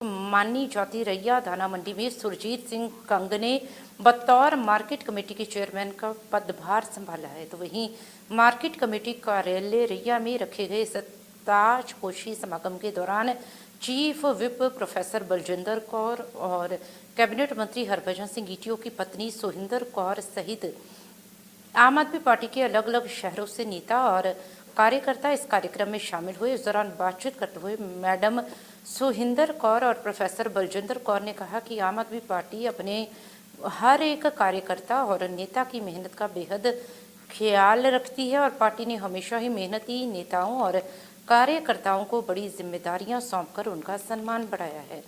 मानी जाती रैया दाना मंडी में सुरजीत सिंह कंग ने बतौर मार्केट कमेटी के चेयरमैन का पदभार संभाला है। तो वहीं मार्केट कमेटी कार्यालय रैया में रखे गए इस ताजपोशी समागम के दौरान chief whip professor Baljinder Kaur और कैबिनेट मंत्री हरभजन सिंह, ईटीओ की पत्नी सोहिंदर कौर सहित आम आदमी पार्टी के अलग अलग शहरों से नेता और कार्यकर्ता इस कार्यक्रम में शामिल हुए। इस दौरान बातचीत करते हुए मैडम सुहिंदर कौर और प्रोफेसर बलजिंदर कौर ने कहा कि आम आदमी पार्टी अपने हर एक कार्यकर्ता और नेता की मेहनत का बेहद ख्याल रखती है और पार्टी ने हमेशा ही मेहनती नेताओं और कार्यकर्ताओं को बड़ी जिम्मेदारियाँ सौंपकर उनका सम्मान बढ़ाया है।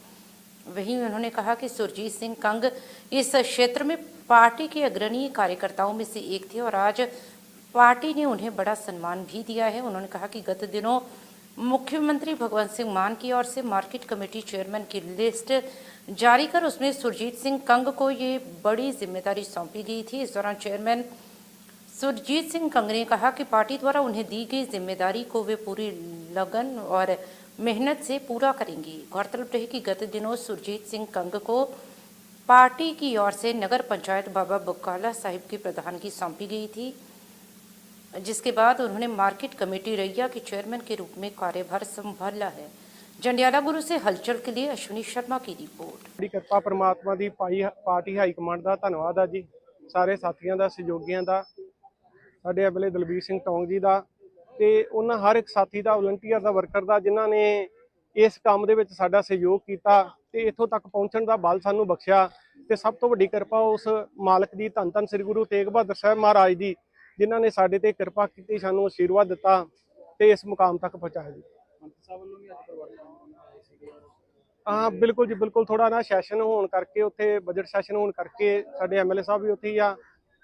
वहीं उन्होंने कहा कि सुरजीत सिंह कंग इस क्षेत्र में पार्टी के अग्रणी कार्यकर्ताओं में से एक थे और आज पार्टी ने उन्हें बड़ा सम्मान भी दिया है। उन्होंने कहा कि गत दिनों मुख्यमंत्री भगवंत सिंह मान की ओर से मार्केट कमेटी चेयरमैन की लिस्ट जारी कर उसमें सुरजीत सिंह कंग को ये बड़ी ज़िम्मेदारी सौंपी गई थी। इस दौरान चेयरमैन सुरजीत सिंह कंग ने कहा कि पार्टी द्वारा उन्हें दी गई ज़िम्मेदारी को वे पूरी लगन और मेहनत से पूरा करेंगी। गौरतलब रहे कि गत दिनों सुरजीत सिंह कंग को पार्टी की ओर से नगर पंचायत बाबा बकाला साहिब की प्रधानगी सौंपी गई थी। जिसके बाद उन्होंने मार्केट कमेटी रैया के चेयरमैन के रूप में कार्यभार संभाला है जंडियाला गुरु से हलचल के लिए अश्विनी शर्मा की रिपोर्ट ਬੜੀ ਕਿਰਪਾ ਪ੍ਰਮਾਤਮਾ ਦੀ ਪਾਈ ਪਾਰਟੀ ਹਾਈ ਕਮਾਂਡ ਦਾ ਧੰਨਵਾਦ ਆ ਜੀ ਸਾਰੇ ਸਾਥੀਆਂ ਦਾ ਸਹਿਯੋਗੀਆਂ ਦਾ ਸਾਡੇ ਐਮਐਲਏ ਦਲਬੀਰ ਸਿੰਘ ਟੌਂਗ ਜੀ ਦਾ ਤੇ ਉਹਨਾਂ ਹਰ ਇੱਕ ਸਾਥੀ ਦਾ ਵਲੰਟੀਅਰ ਦਾ ਵਰਕਰ ਦਾ ਜਿਨ੍ਹਾਂ ਨੇ ਇਸ ਕੰਮ ਦੇ ਵਿੱਚ ਸਾਡਾ ਸਹਿਯੋਗ ਕੀਤਾ ਤੇ ਇੱਥੋਂ ਤੱਕ ਪਹੁੰਚਣ ਦਾ ਬਲ ਸਾਨੂੰ ਬਖਸ਼ਿਆ ਤੇ ਸਭ ਤੋਂ ਵੱਡੀ ਕਿਰਪਾ ਉਸ ਮਾਲਕ ਦੀ ਧੰਨ ਧੰਨ ਸ੍ਰੀ ਗੁਰੂ ਤੇਗ ਬਹਾਦਰ ਸਾਹਿਬ ਮਹਾਰਾਜ ਦੀ ਜਿਨ੍ਹਾਂ ਨੇ ਸਾਡੇ ਤੇ ਕਿਰਪਾ ਕੀਤੀ ਸਾਨੂੰ ਆਸ਼ੀਰਵਾਦ ਦਿੱਤਾ ਤੇ ਇਸ ਮੁਕਾਮ ਤੱਕ ਪਹੁੰਚਾਇਆ ਜੀ। ਹਾਂ ਬਿਲਕੁਲ ਜੀ ਬਿਲਕੁਲ ਥੋੜਾ ਨਾ ਸੈਸ਼ਨ ਹੋਣ ਕਰਕੇ ਉੱਥੇ ਬਜਟ ਸੈਸ਼ਨ ਹੋਣ ਕਰਕੇ ਸਾਡੇ ਐਮਐਲਏ ਸਾਹਿਬ ਵੀ ਉੱਥੇ ਹੀ ਆ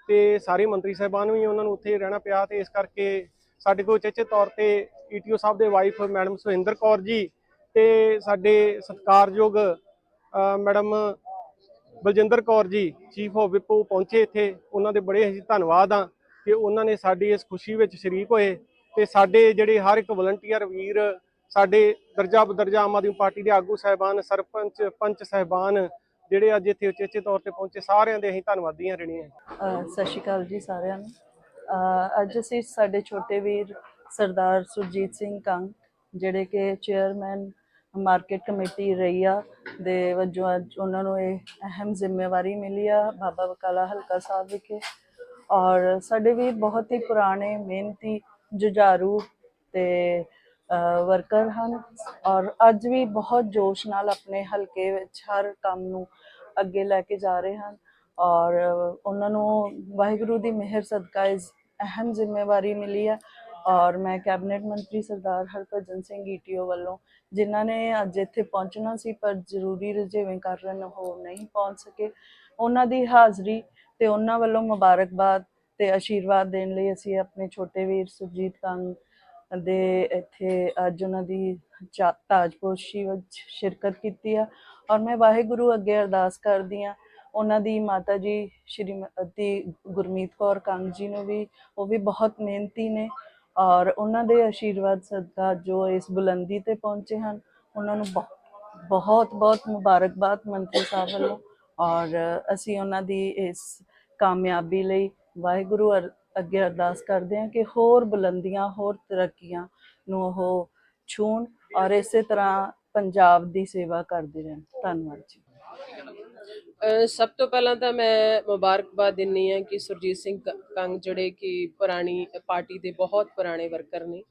ਤੇ ਸਾਰੇ ਮੰਤਰੀ ਸਾਹਿਬਾਨ ਵੀ ਉਹਨਾਂ ਨੂੰ ਉੱਥੇ ਰਹਿਣਾ ਪਿਆ ਤੇ ਇਸ ਕਰਕੇ ਸਾਡੇ ਕੋਲ ਚੇਚੇ ਤੌਰ ਤੇ ਈਟੀਓ ਸਾਹਿਬ ਦੇ ਵਾਈਫ ਮੈਡਮ ਸੁਹਿੰਦਰ ਕੌਰ ਜੀ ਤੇ ਸਾਡੇ ਸਤਿਕਾਰਯੋਗ madam Baljinder Kaur ji chief of whip ਪਹੁੰਚੇ ਇੱਥੇ। ਉਹਨਾਂ ਦੇ ਬੜੇ ਅਸੀਂ ਧੰਨਵਾਦ ਆ। ਕਿ ਉਹਨਾਂ ਨੇ ਸਾਡੀ ਇਸ ਖੁਸ਼ੀ ਵਿੱਚ ਸ਼ਰੀਕ ਹੋਏ ਤੇ ਸਾਡੇ ਜਿਹੜੇ ਹਰ ਇੱਕ ਵਲੰਟੀਅਰ ਵੀਰ, ਸਾਡੇ ਦਰਜਾ ਬਦਰਜਾ ਆਮ ਆਦਮੀ ਪਾਰਟੀ ਦੇ ਆਗੂ ਸਾਹਿਬਾਨ, ਸਰਪੰਚ, ਪੰਚ ਸਾਹਿਬਾਨ ਜਿਹੜੇ ਅੱਜ ਇੱਥੇ ਉਚੇਚੇ ਤੌਰ ਤੇ ਪਹੁੰਚੇ, ਸਾਰਿਆਂ ਦੇ ਅਸੀਂ ਧੰਨਵਾਦੀਆਂ ਰਹਿਣੇ ਆ ਸਤਿ ਸ਼੍ਰੀ ਅਕਾਲ ਜੀ ਸਾਰਿਆਂ ਨੂੰ। ਅੱਜ ਅਸੀਂ ਸਾਡੇ ਛੋਟੇ ਵੀਰ ਸਰਦਾਰ ਸੁਰਜੀਤ ਸਿੰਘ ਕੰਗ, ਜਿਹੜੇ ਕਿ ਚੇਅਰਮੈਨ ਮਾਰਕੀਟ ਕਮੇਟੀ ਰਈਆ ਦੇ ਵਜੋਂ ਅੱਜ ਉਹਨਾਂ ਨੂੰ ਇਹ ਅਹਿਮ ਜ਼ਿੰਮੇਵਾਰੀ ਮਿਲੀ ਆ। ਬਾਬਾ ਬਕਾਲਾ ਹਲਕਾ ਸਾਹਿਬ ਵਿਖੇ ਔਰ ਸਾਡੇ ਵੀਰ ਬਹੁਤ ਹੀ ਪੁਰਾਣੇ, ਮਿਹਨਤੀ, ਜੁਝਾਰੂ ਤੇ ਵਰਕਰ ਹਨ ਔਰ ਅੱਜ ਵੀ ਬਹੁਤ ਜੋਸ਼ ਨਾਲ ਆਪਣੇ ਹਲਕੇ ਵਿੱਚ ਹਰ ਕੰਮ ਨੂੰ ਅੱਗੇ ਲੈ ਕੇ ਜਾ ਰਹੇ ਹਨ ਔਰ ਉਹਨਾਂ ਨੂੰ ਵਾਹਿਗੁਰੂ ਦੀ ਮਿਹਰ, ਸਦਕਾ ਇਸ ਅਹਿਮ ਜ਼ਿੰਮੇਵਾਰੀ ਮਿਲੀ ਹੈ ਔਰ ਮੈਂ ਕੈਬਨਿਟ ਮੰਤਰੀ ਸਰਦਾਰ ਹਰਭਜਨ ਸਿੰਘ ਈਟੀਓ ਵੱਲੋਂ ਜਿਨ੍ਹਾਂ ਨੇ ਅੱਜ ਇੱਥੇ ਪਹੁੰਚਣਾ ਸੀ ਪਰ ਜ਼ਰੂਰੀ ਰੁਝੇਵੇਂ ਕਾਰਨ ਉਹ ਨਹੀਂ ਪਹੁੰਚ ਸਕੇ, ਉਹਨਾਂ ਦੀ ਹਾਜ਼ਰੀ ਤੇ ਉਹਨਾਂ ਵੱਲੋਂ ਮੁਬਾਰਕਬਾਦ ਤੇ ਆਸ਼ੀਰਵਾਦ ਦੇਣ ਲਈ ਅਸੀਂ ਆਪਣੇ ਛੋਟੇ ਵੀਰ ਸੁਰਜੀਤ ਕੰਗ ਦੇ ਇੱਥੇ ਅੱਜ ਉਹਨਾਂ ਦੀ ਚਾ- ਤਾਜਪੋਸ਼ੀ ਵਿੱਚ ਸ਼ਿਰਕਤ ਕੀਤੀ ਆ। ਔਰ ਮੈਂ ਵਾਹਿਗੁਰੂ ਅੱਗੇ ਅਰਦਾਸ ਕਰਦੀ ਆ ਉਹਨਾਂ ਦੀ ਮਾਤਾ ਜੀ ਸ਼੍ਰੀਮਤੀ ਗੁਰਮੀਤ ਕੌਰ ਕੰਗ ਜੀ ਨੂੰ ਵੀ, ਉਹ ਵੀ ਬਹੁਤ ਮਿਹਨਤੀ ਨੇ। ਔਰ ਉਹਨਾਂ ਦੇ ਆਸ਼ੀਰਵਾਦ ਸਦਕਾ ਜੋ ਇਸ ਬੁਲੰਦੀ ਤੇ ਪਹੁੰਚੇ ਹਨ, ਉਹਨਾਂ ਨੂੰ ਬਹੁ- ਬਹੁਤ ਬਹੁਤ ਮੁਬਾਰਕਬਾਦ ਮੰਤਰੀ ਸਾਹਿਬ ਵੱਲੋਂ। ਔਰ ਅਸੀਂ ਉਹਨਾਂ ਦੀ ਇਸ ਕਾਮਯਾਬੀ ਲਈ ਵਾਹਿਗੁਰੂ ਅਰ- ਅੱਗੇ ਅਰਦਾਸ ਕਰਦੇ ਹਾਂ ਕਿ ਹੋਰ ਬੁਲੰਦੀਆਂ, ਹੋਰ ਤਰੱਕੀਆਂ ਨੂੰ ਉਹ ਛੂਣ ਔਰ ਇਸੇ ਤਰ੍ਹਾਂ ਪੰਜਾਬ ਦੀ ਸੇਵਾ ਕਰਦੇ ਰਹਿਣ। ਧੰਨਵਾਦ ਜੀ। ਸਭ ਤੋਂ ਪਹਿਲਾਂ ਤਾਂ ਮੈਂ ਮੁਬਾਰਕਬਾਦ ਦਿੰਨੀ ਆ ਕਿ ਸੁਰਜੀਤ ਸਿੰਘ ਕੰਗ ਜਿਹੜੇ ਕਿ ਪੁਰਾਣੀ ਪਾਰਟੀ ਦੇ ਬਹੁਤ ਪੁਰਾਣੇ ਵਰਕਰ ਨੇ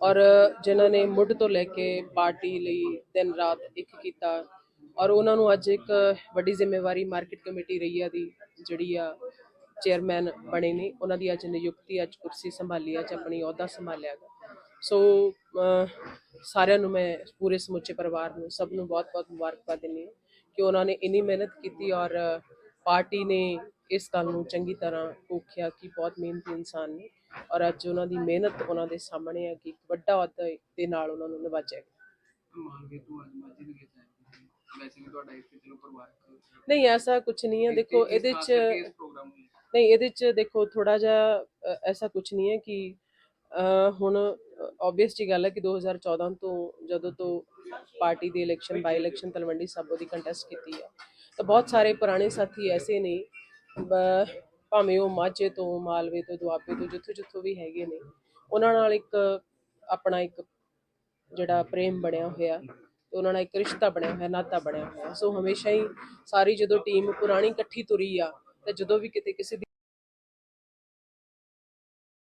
ਔਰ ਜਿਨ੍ਹਾਂ ਨੇ ਮੁੱਢ ਤੋਂ ਲੈ ਕੇ ਪਾਰਟੀ ਲਈ ਦਿਨ ਰਾਤ ਇੱਕ ਕੀਤਾ ਔਰ ਉਹਨਾਂ ਨੂੰ ਅੱਜ ਇੱਕ ਵੱਡੀ ਜ਼ਿੰਮੇਵਾਰੀ ਮਾਰਕੀਟ ਕਮੇਟੀ ਰਈਆ ਦੀ ਜਿਹੜੀ ਆ ਚੇਅਰਮੈਨ ਬਣੇ ਨੇ, ਉਹਨਾਂ ਦੀ ਅੱਜ ਨਿਯੁਕਤੀ, ਅੱਜ ਕੁਰਸੀ ਸੰਭਾਲੀ ਅੱਜ ਆਪਣੀ ਅਹੁਦਾ ਸੰਭਾਲਿਆ ਗਾ ਸੋ ਸਾਰਿਆਂ ਨੂੰ ਮੈਂ, ਪੂਰੇ ਸਮੁੱਚੇ ਪਰਿਵਾਰ ਨੂੰ, ਸਭ ਨੂੰ ਬਹੁਤ-ਬਹੁਤ ਮੁਬਾਰਕਬਾਦ ਦਿੰਦੀ ਹਾਂ ਕਿ ਉਹਨਾਂ ਨੇ ਇੰਨੀ ਮਿਹਨਤ ਕੀਤੀ ਔਰ ਪਾਰਟੀ ਨੇ ਇਸ ਗੱਲ ਨੂੰ ਚੰਗੀ ਤਰ੍ਹਾਂ ਕੋਖਿਆ ਕਿ ਬਹੁਤ ਮਿਹਨਤੀ ਇਨਸਾਨ ਨੇ ਔਰ ਅੱਜ ਉਹਨਾਂ ਦੀ ਮਿਹਨਤ ਉਹਨਾਂ ਦੇ ਸਾਹਮਣੇ ਆ ਕਿ ਇੱਕ ਵੱਡਾ ਅਹੁਦਾ ਦੇ ਨਾਲ ਉਹਨਾਂ ਨੂੰ ਨਿਵਾਜਿਆ ਗਿਆ। ਮਾਨਗੇ ਤੂੰ ਅੱਜ ਮਾਝੇ ਨੂੰ ਵੈਸੇ ਵੀ ਤੁਹਾਡਾ ਇੱਕ ਚਲੋ ਪਰਿਵਾਰਕ ਨਹੀਂ ਐਸਾ ਕੁਝ ਨਹੀਂ ਹੈ। ਦੇਖੋ ਇਹਦੇ ਚ ਨਹੀਂ ਇਹਦੇ ਚ ਦੇਖੋ ਥੋੜਾ ਜਿਹਾ ਐਸਾ ਕੁਝ ਨਹੀਂ ਹੈ ਕਿ ਹੁਣ ਆਬਵੀਅਸ ਜੀ ਗੱਲ ਹੈ ਕਿ 2014 ਤੋਂ ਜਦੋਂ ਤੋਂ party the election by election Talwandi Sabo the contest ਕੀਤੀ ਹੈ ਤਾਂ ਬਹੁਤ ਸਾਰੇ ਪੁਰਾਣੇ ਸਾਥੀ ਐਸੇ ਨੇ ਭਾਵੇਂ ਉਹ ਮਾਝੇ ਤੋਂ ਮਾਲਵੇ ਤੋਂ ਦੁਆਬੇ ਤੋਂ ਜਿੱਥੋਂ ਜਿੱਥੋਂ ਵੀ ਹੈਗੇ ਨੇ ਉਹਨਾਂ ਨਾਲ ਇੱਕ ਆਪਣਾ ਇੱਕ ਜਿਹੜਾ ਪ੍ਰੇਮ ਬਣਿਆ ਹੋਇਆ। ਤੇ ਉਹਨਾਂ ਨਾਲ ਇੱਕ ਰਿਸ਼ਤਾ ਬਣਿਆ ਹੋਇਆ, ਨਾਤਾ ਬਣਿਆ ਹੋਇਆ। ਸੋ ਹਮੇਸ਼ਾ ਹੀ ਸਾਰੀ ਜਦੋਂ ਟੀਮ ਪੁਰਾਣੀ ਇਕੱਠੀ ਤੁਰੀ ਆ, ਤੇ ਜਦੋਂ ਵੀ ਕਿਤੇ ਕਿਸੇ ਦੀ